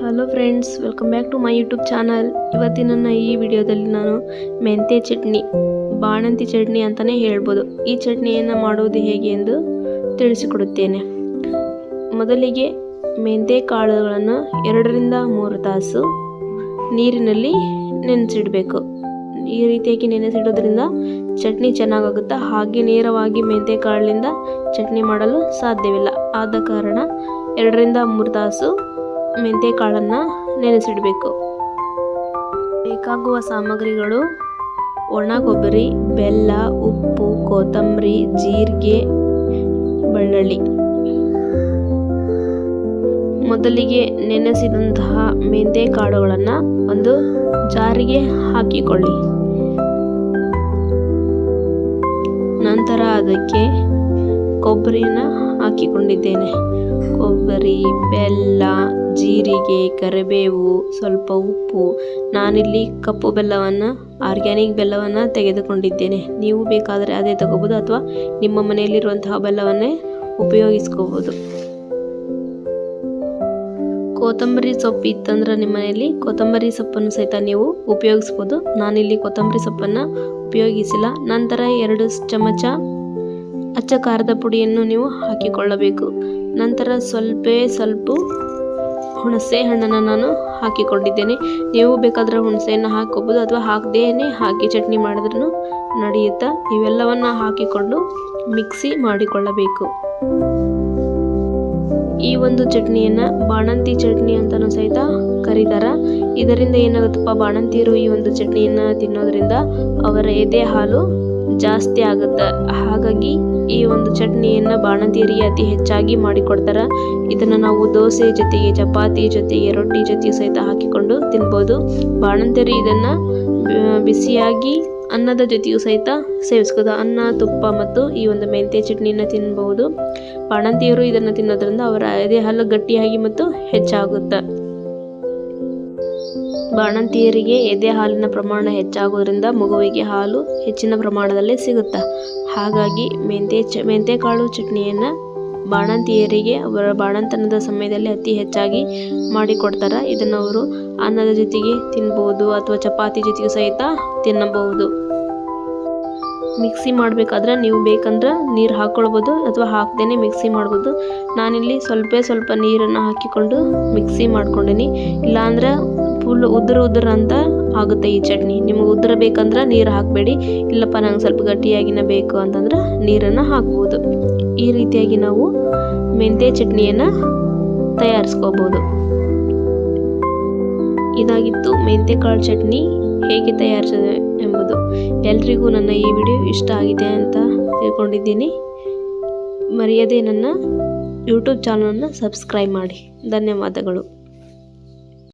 Hello friends welcome back to my YouTube channel ಇವತ್ತಿನ ಈ ವಿಡಿಯೋದಲ್ಲಿ ನಾನು ಮೆಂತೆ ಚಟ್ನಿ, ಬಾಣಂತಿ ಚಟ್ನಿ ಅಂತಲೇ ಹೇಳ್ಬೋದು. ಈ ಚಟ್ನಿಯನ್ನು ಮಾಡೋದು ಹೇಗೆ ಎಂದು ತಿಳಿಸಿಕೊಡುತ್ತೇನೆ. ಮೊದಲಿಗೆ ಮೆಂತೆ ಕಾಳುಗಳನ್ನು ಎರಡರಿಂದ ಮೂರು ತಾಸು ನೀರಿನಲ್ಲಿ ನೆನೆಸಿಡಬೇಕು. ಈ ರೀತಿಯಾಗಿ ನೆನೆಸಿಡೋದ್ರಿಂದ ಚಟ್ನಿ ಚೆನ್ನಾಗಾಗುತ್ತೆ, ಹಾಗೆ ನೇರವಾಗಿ ಮೆಂತೆ ಕಾಳಿನಿಂದ ಚಟ್ನಿ ಮಾಡಲು ಸಾಧ್ಯವಿಲ್ಲ. ಆದ ಕಾರಣ ಎರಡರಿಂದ ಮೂರು ತಾಸು ಮೆಂತ್ಯ ಕಾಳನ್ನು ನೆನೆಸಿಡಬೇಕು. ಬೇಕಾಗುವ ಸಾಮಗ್ರಿಗಳು ಒಣ ಕೊಬ್ಬರಿ, ಬೆಲ್ಲ, ಉಪ್ಪು, ಕೊತ್ತಂಬರಿ, ಜೀರಿಗೆ, ಬೆಳ್ಳುಳ್ಳಿ. ಮೊದಲಿಗೆ ನೆನೆಸಿದಂತಹ ಮೆಂತ್ಯ ಕಾಳುಗಳನ್ನು ಒಂದು ಜಾರಿಗೆ ಹಾಕಿಕೊಳ್ಳಿ. ನಂತರ ಅದಕ್ಕೆ ಕೊಬ್ಬರಿಯನ್ನು ಹಾಕಿಕೊಂಡಿದ್ದೇನೆ. ಕೊಬ್ಬರಿ, ಬೆಲ್ಲ, ಜೀರಿಗೆ, ಕರಿಬೇವು, ಸ್ವಲ್ಪ ಉಪ್ಪು. ನಾನಿಲ್ಲಿ ಕಪ್ಪು ಬೆಲ್ಲವನ್ನು, ಆರ್ಗ್ಯಾನಿಕ್ ಬೆಲ್ಲವನ್ನು ತೆಗೆದುಕೊಂಡಿದ್ದೇನೆ. ನೀವು ಬೇಕಾದರೆ ಅದೇ ತಗೋಬೋದು ಅಥವಾ ನಿಮ್ಮ ಮನೆಯಲ್ಲಿರುವಂತಹ ಬೆಲ್ಲವನ್ನೇ ಉಪಯೋಗಿಸ್ಕೋಬೋದು. ಕೊತ್ತಂಬರಿ ಸೊಪ್ಪು ಇತ್ತಂದ್ರೆ ನಿಮ್ಮ ಮನೆಯಲ್ಲಿ ಕೊತ್ತಂಬರಿ ಸೊಪ್ಪನ್ನು ಸಹಿತ ನೀವು ಉಪಯೋಗಿಸ್ಬೋದು. ನಾನಿಲ್ಲಿ ಕೊತ್ತಂಬರಿ ಸೊಪ್ಪನ್ನು ಉಪಯೋಗಿಸಿಲ್ಲ. ನಂತರ ಎರಡು ಚಮಚ ಅಚ್ಚ ಖಾರದ ಪುಡಿಯನ್ನು ನೀವು ಹಾಕಿಕೊಳ್ಳಬೇಕು. ನಂತರ ಸ್ವಲ್ಪ ಸ್ವಲ್ಪ ಹುಣಸೆ ಹಣ್ಣನ್ನು ನಾನು ಹಾಕಿಕೊಂಡಿದ್ದೇನೆ. ನೀವು ಬೇಕಾದರೆ ಹುಣಸೆಯನ್ನು ಹಾಕೋಬೋದು ಅಥವಾ ಹಾಕದೇನೆ ಹಾಕಿ ಚಟ್ನಿ ಮಾಡಿದ್ರೂ ನಡೆಯುತ್ತಾ? ಇವೆಲ್ಲವನ್ನು ಹಾಕಿಕೊಂಡು ಮಿಕ್ಸಿ ಮಾಡಿಕೊಳ್ಳಬೇಕು. ಈ ಒಂದು ಚಟ್ನಿಯನ್ನು ಬಾಣಂತಿ ಚಟ್ನಿ ಅಂತಲೂ ಸಹಿತ ಕರೀತಾರ. ಇದರಿಂದ ಏನಾಗುತ್ತಪ್ಪ? ಬಾಣಂತಿಯರು ಈ ಒಂದು ಚಟ್ನಿಯನ್ನು ತಿನ್ನೋದ್ರಿಂದ ಅವರ ಎದೆ ಹಾಲು ಜಾಸ್ತಿ ಆಗುತ್ತೆ. ಹಾಗಾಗಿ ಈ ಒಂದು ಚಟ್ನಿಯನ್ನು ಬಾಣಂತಿಯರಿಗೆ ಅತಿ ಹೆಚ್ಚಾಗಿ ಮಾಡಿಕೊಡ್ತಾರೆ. ಇದನ್ನು ನಾವು ದೋಸೆ ಜೊತೆಗೆ ಚಪಾತಿ ಜೊತೆಗೆ ರೊಟ್ಟಿ ಜೊತೆಗೆ ಸಹಿತ ಹಾಕಿಕೊಂಡು ತಿನ್ಬೋದು. ಬಾಣಂತಿಯರು ಇದನ್ನು ಬಿಸಿಯಾಗಿ ಅನ್ನದ ಜೊತೆಯೂ ಸಹಿತ ಸೇವಿಸ್ಕೋದು ಅನ್ನ, ತುಪ್ಪ ಮತ್ತು ಈ ಒಂದು ಮೆಂತ್ಯ ಚಟ್ನಿಯನ್ನು ತಿನ್ನಬಹುದು ಬಾಣಂತಿಯರು ಇದನ್ನು ತಿನ್ನೋದ್ರಿಂದ ಅವರ ದೇಹ ಹಾಲು ಗಟ್ಟಿಯಾಗಿ ಮತ್ತು ಹೆಚ್ಚಾಗುತ್ತೆ. ಬಾಣಂತಿಯರಿಗೆ ಎದೆ ಹಾಲಿನ ಪ್ರಮಾಣ ಹೆಚ್ಚಾಗೋದ್ರಿಂದ ಮಗುವಿಗೆ ಹಾಲು ಹೆಚ್ಚಿನ ಪ್ರಮಾಣದಲ್ಲಿ ಸಿಗುತ್ತೆ? ಹಾಗಾಗಿ ಮೆಂತೆ ಚ, ಮೆಂತೆಕಾಳು ಚಟ್ನಿಯನ್ನು ಬಾಣಂತಿಯರಿಗೆ ಅವರ ಬಾಣಂತನದ ಸಮಯದಲ್ಲಿ ಅತಿ ಹೆಚ್ಚಾಗಿ ಮಾಡಿಕೊಡ್ತಾರೆ. ಇದನ್ನು ಅವರು ಅನ್ನದ ಜೊತೆಗೆ ತಿನ್ಬೋದು ಅಥವಾ ಚಪಾತಿ ಜೊತೆಗೆ ಸಹಿತ ತಿನ್ನಬಹುದು. ಮಿಕ್ಸಿ ಮಾಡಬೇಕಾದ್ರೆ ನೀವು ಬೇಕಂದ್ರೆ ನೀರು ಹಾಕ್ಕೊಳ್ಬೋದು ಅಥವಾ ಹಾಕ್ದೇ ಮಿಕ್ಸಿ ಮಾಡ್ಬೋದು. ನಾನಿಲ್ಲಿ ಸ್ವಲ್ಪ ಸ್ವಲ್ಪ ನೀರನ್ನು ಹಾಕಿಕೊಂಡು ಮಿಕ್ಸಿ ಮಾಡ್ಕೊಂಡಿನಿ. ಇಲ್ಲಾಂದ್ರೆ ಫುಲ್ ಉದ್ರ ಉದ್ರ ಅಂತ ಆಗುತ್ತೆ ಈ ಚಟ್ನಿ. ನಿಮಗೆ ಉದ್ರ ಬೇಕಂದ್ರೆ ನೀರು ಹಾಕಬೇಡಿ. ಇಲ್ಲಪ್ಪ, ನಂಗೆ ಸ್ವಲ್ಪ ಗಟ್ಟಿಯಾಗಿನ ಬೇಕು ಅಂತಂದ್ರೆ ನೀರನ್ನು ಹಾಕ್ಬೋದು. ಈ ರೀತಿಯಾಗಿ ನಾವು ಮೆಂತ್ಯ ಚಟ್ನಿಯನ್ನು ತಯಾರಿಸ್ಕೋಬೋದು. ಇದಾಗಿತ್ತು ಮೆಂತ್ಯಕಾಳು ಚಟ್ನಿ. ಹೇಗೆ ತಯಾರಿಸಿದೆ ಎಂಬುದು ಎಲ್ರಿಗೂ ನನ್ನ ಈ ವಿಡಿಯೋ ಇಷ್ಟ ಆಗಿದೆ ಅಂತ ತಿಳ್ಕೊಂಡಿದ್ದೀನಿ. ಮರ್ಯಾದೆ ನನ್ನ ಯೂಟ್ಯೂಬ್ ಚಾನಲನ್ನು ಸಬ್ಸ್ಕ್ರೈಬ್ ಮಾಡಿ. ಧನ್ಯವಾದಗಳು.